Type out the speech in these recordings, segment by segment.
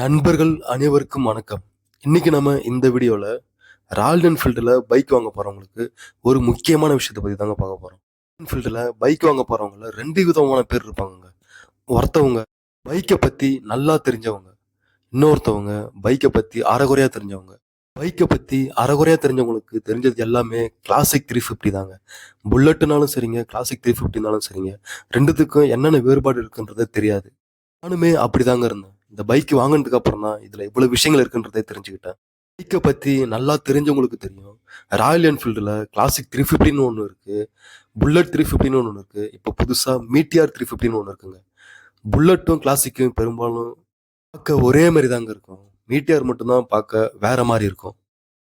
நண்பர்கள் அனைவருக்கும் வணக்கம். இன்னைக்கு நம்ம இந்த வீடியோவில் ராயல் என்ஃபீல்டில் பைக் வாங்க போகிறவங்களுக்கு ஒரு முக்கியமான விஷயத்தை பற்றி தாங்க பார்க்க போகிறோம் என்ஃபீல்டில் பைக் வாங்க போகிறவங்கள ரெண்டு விதமான பேர் இருப்பாங்க ஒருத்தவங்க பைக்கை பற்றி நல்லா தெரிஞ்சவங்க இன்னொருத்தவங்க பைக்கை பற்றி அறகுறையாக தெரிஞ்சவங்க. பைக்கை பற்றி அறகுறையாக தெரிஞ்சவங்களுக்கு தெரிஞ்சது எல்லாமே கிளாசிக் த்ரீ ஃபிஃப்டி தாங்க. புல்லட்டுனாலும் சரிங்க கிளாசிக் த்ரீ ஃபிஃப்டினாலும் சரிங்க. ரெண்டுத்துக்கும் என்னென்ன வேறுபாடு இருக்குன்றதே தெரியாது. நானுமே அப்படிதாங்க இருந்தேன். இந்த பைக் வாங்கினதுக்கு அப்புறம் தான் இதில் இவ்வளோ விஷயங்கள் இருக்குன்றதே தெரிஞ்சுக்கிட்டேன். பைக்கை பற்றி நல்லா தெரிஞ்சவங்களுக்கு தெரியும். ராயல் என்ஃபீல்டில் கிளாசிக் த்ரீ ஃபிஃப்டின்னு ஒன்று இருக்குது புல்லட் த்ரீ ஃபிஃப்டின்னு ஒன்று இருக்குது இப்போ புதுசாக மீட்டிஆர் த்ரீ ஃபிஃப்டின்னு ஒன்று இருக்குங்க. புல்லட்டும் கிளாசிக்கும் பெரும்பாலும் பார்க்க ஒரே மாதிரி தாங்க இருக்கும். மீட்டிஆர் மட்டும்தான் பார்க்க வேற மாதிரி இருக்கும்.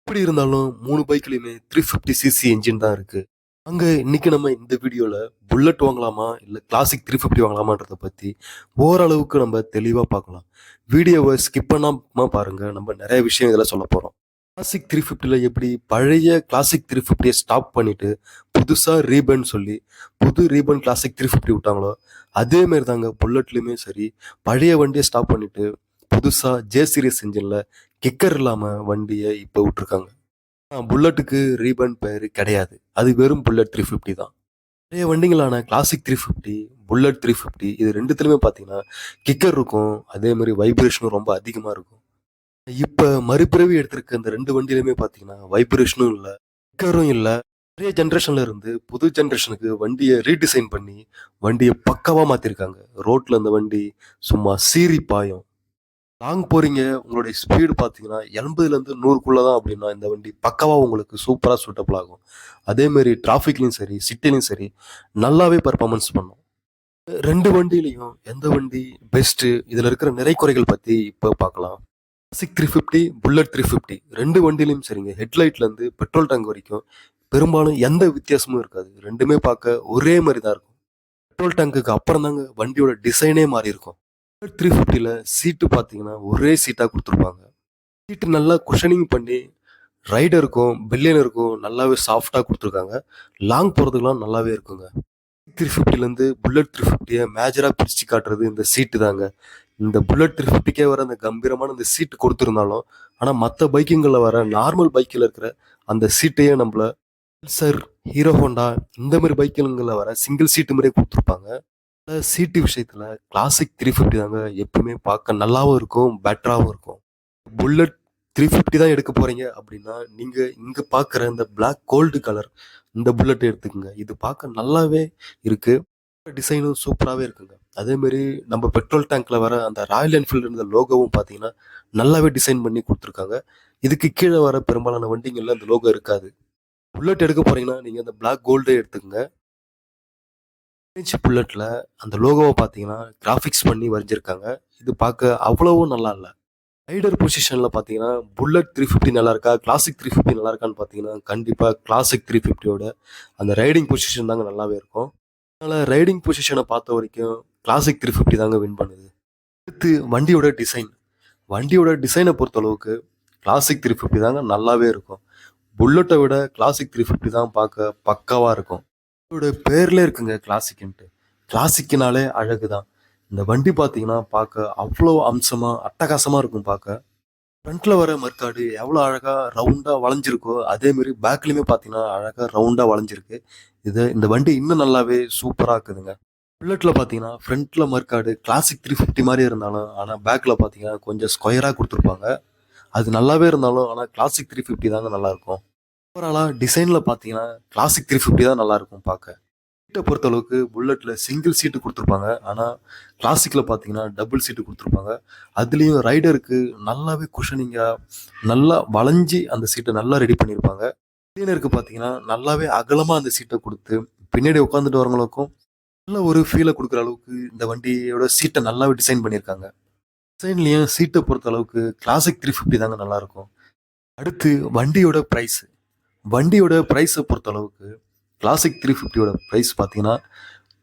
எப்படி இருந்தாலும் மூணு பைக்லையுமே த்ரீ ஃபிஃப்டி சிசி என்ஜின் தான் இருக்குது அங்க இன்னைக்கு நம்ம இந்த வீடியோல புல்லட் வாங்கலாமா? இல்ல கிளாசிக் த்ரீ ஃபிஃப்டி வாங்கலாமான்றத பத்தி ஓரளவுக்கு நம்ம தெளிவா பார்க்கலாம். வீடியோவை ஸ்கிப் பண்ணாமல் பாருங்க. நம்ம நிறைய விஷயம் இதில் சொல்ல போறோம். கிளாசிக் த்ரீ ஃபிஃப்டியில் எப்படி பழைய கிளாசிக் த்ரீ ஃபிஃப்டியை ஸ்டாப் பண்ணிட்டு புதுசாக ரீபன் சொல்லி புது ரீபன் கிளாசிக் த்ரீ ஃபிஃப்டி விட்டாங்களோ அதேமாரி தாங்க புல்லட்லேயுமே சரி பழைய வண்டியை ஸ்டாப் பண்ணிட்டு புதுசாக ஜே சீரியஸ் இன்ஜினில் கிக்கர் இல்லாமல் வண்டியை இப்போ விட்டுருக்காங்க. புல்லட்டுக்கு ரீபன் பேர் கிடையாது. அது வெறும் புல்லட் த்ரீ ஃபிஃப்டி தான். நிறைய வண்டிங்களான classic three fifty bullet three fifty இது ரெண்டுத்துலையுமே பார்த்தீங்கன்னா கிக்கர் இருக்கும். அதே மாதிரி வைப்ரேஷனும் ரொம்ப அதிகமாக இருக்கும். இப்போ மறுபிறவி எடுத்திருக்க இந்த ரெண்டு வண்டியிலுமே பார்த்தீங்கன்னா வைப்ரேஷனும் இல்லை கிக்கரும் இல்லை. நிறைய ஜென்ரேஷனில் இருந்து புது ஜென்ரேஷனுக்கு வண்டியை ரீடிசைன் பண்ணி வண்டியை பக்காவாக மாற்றிருக்காங்க ரோட்டில் இந்த வண்டி சும்மா சீறி பாயும். லாங் போகிறீங்க உங்களுடைய ஸ்பீடு பார்த்தீங்கன்னா எண்பதுலேருந்து நூறுக்குள்ளே தான் அப்படின்னா இந்த வண்டி பக்காவாக உங்களுக்கு சூப்பராக சூட்டபிள் ஆகும். அதேமாரி டிராஃபிக்லையும் சரி சிட்டிலையும் சரி நல்லாவே பர்ஃபார்மன்ஸ் பண்ணும். ரெண்டு வண்டியிலையும் எந்த வண்டி பெஸ்ட்டு இதில் இருக்கிற நிறை குறைகள் பற்றி இப்போ பார்க்கலாம். Sick three fifty bullet three fifty ரெண்டு வண்டிலையும் சரிங்க. ஹெட்லைட்லேருந்து பெட்ரோல் டேங்க் வரைக்கும் பெரும்பாலும் எந்த வித்தியாசமும் இருக்காது. ரெண்டுமே பார்க்க ஒரே மாதிரி தான் இருக்கும். பெட்ரோல் டேங்குக்கு அப்புறம் தாங்க வண்டியோட டிசைனே மாறி இருக்கும் த்ரீ ஃபிஃப்டியில் சீட்டு பார்த்தீங்கன்னா ஒரே சீட்டாக கொடுத்துருப்பாங்க. சீட்டு நல்லா குஷனிங் பண்ணி ரைடருக்கும் பில்லியனருக்கும் நல்லாவே சாஃப்டாக கொடுத்துருக்காங்க. லாங் போகிறதுக்குலாம் நல்லாவே இருக்குங்க. த்ரீ ஃபிஃப்டிலேருந்து புல்லட் த்ரீ ஃபிஃப்டியை மேஜராக பிரித்து காட்டுறது இந்த சீட்டு தாங்க. இந்த புல்லட் த்ரீ ஃபிஃப்டிக்கே வர அந்த கம்பீரமான இந்த சீட்டு கொடுத்துருந்தாலும் ஆனால் மற்ற பைக்குங்களில் வர நார்மல் பைக்கில் இருக்கிற அந்த சீட்டையே நம்மள சார் ஹீரோ ஹோண்டா இந்த மாதிரி பைக்குங்களில் வர சிங்கிள் சீட்டு மாதிரியே கொடுத்துருப்பாங்க. சீட்டு விஷயத்தில் கிளாசிக் த்ரீ ஃபிஃப்டி தாங்க எப்பவுமே பார்க்க நல்லாவும் இருக்கும் பெட்டராகவும் இருக்கும். புல்லட் த்ரீ ஃபிஃப்டி தான் எடுக்க போகிறீங்க அப்படின்னா நீங்கள் இங்கே பார்க்குற இந்த பிளாக் கோல்டு கலர் இந்த புல்லட் எடுத்துக்கோங்க. இது பார்க்க நல்லாவே இருக்குது டிசைனும் சூப்பராகவே இருக்குங்க. அதேமாரி நம்ம பெட்ரோல் டேங்க்கில் வர அந்த ராயல் என்ஃபீல்டு இருந்த லோகோவும் பார்த்தீங்கன்னா நல்லாவே டிசைன் பண்ணி கொடுத்துருக்காங்க. இதுக்கு கீழே வர பெரும்பாலான வண்டிங்களில் அந்த லோகோ இருக்காது. புல்லட் எடுக்க போகிறீங்கன்னா நீங்கள் அந்த பிளாக் கோல்டே எடுத்துக்கோங்க. இன்ச் புல்லட்டில் அந்த லோகோவை பார்த்தீங்கன்னா கிராஃபிக்ஸ் பண்ணி வரைஞ்சிருக்காங்க. இது பார்க்க அவ்வளவும் நல்லா இல்லை. ரைடர் பொசிஷனில் பார்த்தீங்கன்னா புல்லட் த்ரீ ஃபிஃப்டி நல்லா இருக்கா? கிளாசிக் த்ரீ ஃபிஃப்டி நல்லா இருக்கான்னு பார்த்தீங்கன்னா கண்டிப்பாக கிளாசிக் த்ரீ ஃபிஃப்டியோட அந்த ரைடிங் பொசிஷன் தாங்க நல்லாவே இருக்கும். அதனால் ரைடிங் பொசிஷனை பார்த்த வரைக்கும் கிளாசிக் த்ரீ ஃபிஃப்டி தாங்க வின் பண்ணுது. அடுத்து வண்டியோட டிசைன் வண்டியோட டிசைனை பொறுத்த அளவுக்கு கிளாசிக் த்ரீ ஃபிஃப்டி தாங்க நல்லாவே இருக்கும். புல்லட்டை விட கிளாசிக் த்ரீ ஃபிஃப்டி தான் பார்க்க பக்காவாக இருக்கும். இதோட பேர்ல இருக்குங்க கிளாசிக்ன்ட்டு கிளாசிக்னாலே அழகு தான் இந்த வண்டி பார்த்தீங்கன்னா பார்க்க அவ்வளோ அம்சமா அட்டகாசமா இருக்கும் பார்க்க ஃப்ரண்ட்ல வர மர்க்காடு எவ்வளோ அழகா ரவுண்டா வளைஞ்சிருக்கோ அதே மாதிரி பேக்லயுமே பார்த்தீங்கன்னா அழகா ரவுண்டா வளைஞ்சிருக்கு. இது இந்த வண்டி இன்னும் நல்லாவே சூப்பரா இருக்குதுங்க. புல்லட்ல பார்த்தீங்கன்னா ஃப்ரண்ட்ல மறுக்காடு கிளாசிக் த்ரீ ஃபிஃப்டி மாதிரி இருந்தாலும் ஆனால் பேக்ல பார்த்தீங்கன்னா கொஞ்சம் ஸ்கொயராக கொடுத்துருப்பாங்க. அது நல்லாவே இருந்தாலும் ஆனால் கிளாசிக் த்ரீ ஃபிஃப்டி தாங்க நல்லாயிருக்கும். ஓவராலாக டிசைனில் பார்த்தீங்கன்னா கிளாசிக் த்ரீ ஃபிஃப்டி தான் நல்லா இருக்கும் பார்க்க. சீட்டை பொறுத்த அளவுக்கு புல்லட்டில் சிங்கிள் சீட்டு கொடுத்துருப்பாங்க. ஆனால் கிளாசிக்கில் பார்த்தீங்கன்னா டபுள் சீட்டு கொடுத்துருப்பாங்க. அதுலேயும் ரைடருக்கு நல்லாவே குஷனிங்காக நல்லா வளைஞ்சி அந்த சீட்டை நல்லா ரெடி பண்ணியிருப்பாங்க கிளீனருக்கு பார்த்தீங்கன்னா நல்லாவே அகலமாக அந்த சீட்டை கொடுத்து பின்னாடி உட்காந்துட்டு வரவங்களுக்கும் நல்ல ஒரு ஃபீலை கொடுக்குற அளவுக்கு இந்த வண்டியோட சீட்டை நல்லாவே டிசைன் பண்ணியிருக்காங்க டிசைன்லேயும் சீட்டை பொறுத்த அளவுக்கு கிளாசிக் த்ரீ ஃபிஃப்டி தாங்க நல்லாயிருக்கும். அடுத்து வண்டியோட ப்ரைஸு வண்டியோட ப்ரைஸை பொறுத்த அளவுக்கு கிளாசிக் த்ரீ ஃபிஃப்டியோட ப்ரைஸ் பார்த்தீங்கன்னா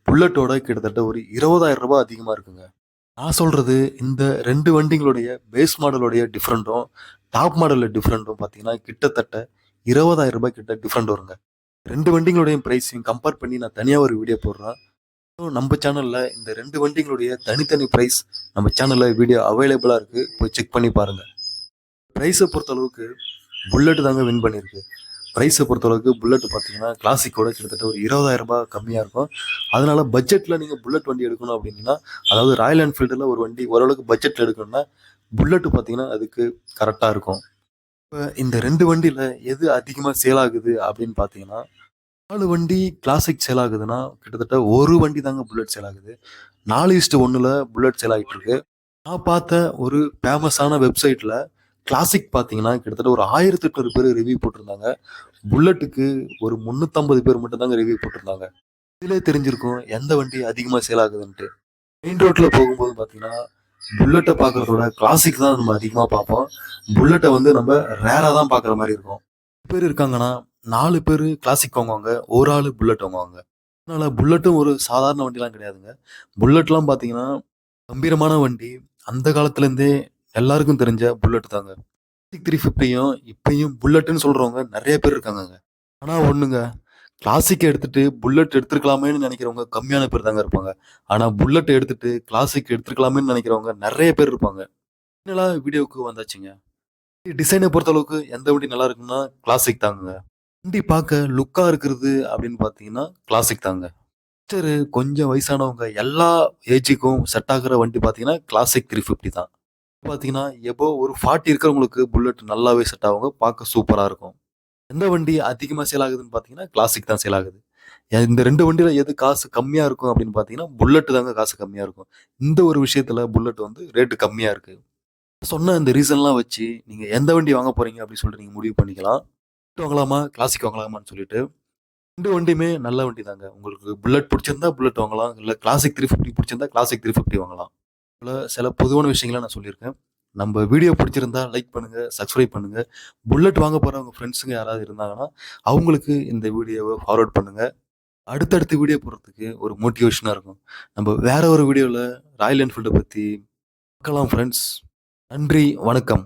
புல்லட்டோட கிட்டத்தட்ட ஒரு இருபதாயிரம் ரூபாய் அதிகமாக இருக்குங்க. நான் சொல்கிறது இந்த ரெண்டு வண்டிங்களுடைய பேஸ் மாடலுடைய டிஃப்ரெண்ட்டும் டாப் மாடலில் டிஃப்ரெண்ட்டும் பார்த்தீங்கன்னா கிட்டத்தட்ட இருபதாயிரம் ரூபாய் கிட்ட டிஃப்ரெண்ட் வருங்க. ரெண்டு வண்டிங்களுடைய ப்ரைஸையும் கம்பேர் பண்ணி நான் தனியாக ஒரு வீடியோ போடுறேன். நம்ம சேனலில் இந்த ரெண்டு வண்டிங்களுடைய தனித்தனி ப்ரைஸ் நம்ம சேனலில் வீடியோ அவைலபிளாக இருக்குது போய் செக் பண்ணி பாருங்கள் ப்ரைஸை பொறுத்தளவுக்கு புல்லட் தாங்க வின் பண்ணியிருக்கு ப்ரைஸை பொறுத்தளவுக்கு புல்லட் பார்த்தீங்கன்னா கிளாசிக்கோட கிட்டத்தட்ட ஒரு இருபதாயிரம் ரூபாய் கம்மியாக இருக்கும். அதனால் பட்ஜெட்டில் நீங்கள் புல்லட் வண்டி எடுக்கணும் அப்படின்னா அதாவது ராயல் என்ஃபீல்டில் ஒரு வண்டி ஓரளவுக்கு பட்ஜெட்டில் எடுக்கணும்னா புல்லட் பார்த்தீங்கன்னா அதுக்கு கரெக்டாக இருக்கும். இப்போ இந்த ரெண்டு வண்டியில் எது அதிகமாக சேல் ஆகுது அப்படின்னு பார்த்தீங்கன்னா நாலு வண்டி கிளாசிக் சேல் ஆகுதுன்னா கிட்டத்தட்ட ஒரு வண்டி தாங்க புல்லட் சேல் ஆகுது. நாலு இஸ்ட்டு ஒன்றில் புல்லட் சேல் ஆகிட்டு இருக்கு. நான் பார்த்த ஒரு ஃபேமஸான வெப்சைட்டில் கிளாசிக் பார்த்தீங்கன்னா கிட்டத்தட்ட ஒரு ஆயிரத்தி எட்நூறு பேர் ரிவ்யூ போட்டிருந்தாங்க. புல்லட்டுக்கு ஒரு முந்நூற்றம்பது பேர் மட்டும்தாங்க ரிவ்யூ போட்டிருந்தாங்க. இதிலே தெரிஞ்சிருக்கும் எந்த வண்டி அதிகமாக சேல் ஆகுதுன்ட்டு. மெயின் ரோட்டில் போகும்போது பார்த்தீங்கன்னா புல்லட்டை பார்க்குறதோட கிளாசிக் தான் நம்ம அதிகமாக பார்ப்போம். புல்லட்டை வந்து நம்ம ரேராக தான் பார்க்குற மாதிரி இருக்கும். பேர் இருக்காங்கன்னா நாலு பேர் கிளாசிக் வாங்குவாங்க ஒரு ஆள் புல்லட் வாங்குவாங்க. அதனால் புல்லட்டும் ஒரு சாதாரண வண்டிலாம் கிடையாதுங்க. புல்லட்லாம் பார்த்தீங்கன்னா கம்பீரமான வண்டி. அந்த காலத்துலேருந்தே எல்லாருக்கும் தெரிஞ்ச புல்லட் தாங்க. த்ரீ ஃபிஃப்டியும் இப்பயும் புல்லட்டுன்னு சொல்கிறவங்க நிறைய பேர் இருக்காங்கங்க. ஆனால் ஒன்றுங்க கிளாசிக் எடுத்துட்டு புல்லட் எடுத்துருக்கலாமேன்னு நினைக்கிறவங்க கம்மியான பேர் தாங்க இருப்பாங்க. ஆனால் புல்லட் எடுத்துட்டு கிளாசிக் எடுத்துருக்கலாமேன்னு நினைக்கிறவங்க நிறைய பேர் இருப்பாங்க. என்னடா வீடியோவுக்கு வந்தாச்சுங்க? டிசைனை பொறுத்தளவுக்கு எந்த வண்டி நல்லா இருக்குன்னா கிளாசிக் தாங்க. வண்டி பார்க்க லுக்காக இருக்கிறது அப்படின்னு பார்த்தீங்கன்னா கிளாசிக் தாங்க. சரி கொஞ்சம் வயசானவங்க எல்லா ஏஜுக்கும் செட் ஆகிற வண்டி பார்த்தீங்கன்னா கிளாசிக் த்ரீ ஃபிஃப்டி தான். பார்த்தீங்கன்னா எப்போ ஒரு ஃபார்ட்டி இருக்கிறவங்களுக்கு புல்லட் நல்லாவே செட் ஆகுங்க பார்க்க சூப்பராக இருக்கும். எந்த வண்டி அதிகமாக சேல் ஆகுதுன்னு பார்த்தீங்கன்னா கிளாசிக் தான் சேல் ஆகுது. இந்த ரெண்டு வண்டியில் எது காசு கம்மியாக இருக்கும் அப்படின்னு பார்த்தீங்கன்னா புல்லட் தாங்க காசு கம்மியாக இருக்கும். இந்த ஒரு விஷயத்தில் புல்லட் வந்து ரேட்டு கம்மியாக இருக்குது சொன்ன இந்த ரீசன்லாம் வச்சு நீங்கள் எந்த வண்டி வாங்க போகிறீங்க அப்படின்னு சொல்லிட்டு நீங்கள் முடிவு பண்ணிக்கலாம். புல்லட் வாங்கலாமா? கிளாசிக் வாங்கலாமான்னு சொல்லிட்டு ரெண்டு வண்டியுமே நல்ல வண்டி தாங்க. உங்களுக்கு புல்லட் பிடிச்சிருந்தா புல்லட் வாங்கலாம். இல்லை கிளாசிக் த்ரீ ஃபிஃப்டி பிடிச்சிருந்தா கிளாசிக் த்ரீ ஃபிஃப்டி வாங்கலாம். சில பொதுவான விஷயங்களை நான் சொல்லியிருக்கேன். நம்ம வீடியோ பிடிச்சிருந்தா லைக் பண்ணுங்கள் சப்ஸ்கிரைப் பண்ணுங்கள் புல்லட் வாங்க போகிறவங்க ஃப்ரெண்ட்ஸுங்க யாராவது இருந்தாங்கன்னா அவங்களுக்கு இந்த வீடியோவை ஃபார்வர்ட் பண்ணுங்கள் அடுத்தடுத்த வீடியோ போடுறதுக்கு ஒரு மோட்டிவேஷனாக இருக்கும். நம்ம வேற ஒரு வீடியோவில் ராயல் என்ஃபீல்டை பற்றி பார்க்கலாம் ஃப்ரெண்ட்ஸ் நன்றி வணக்கம்.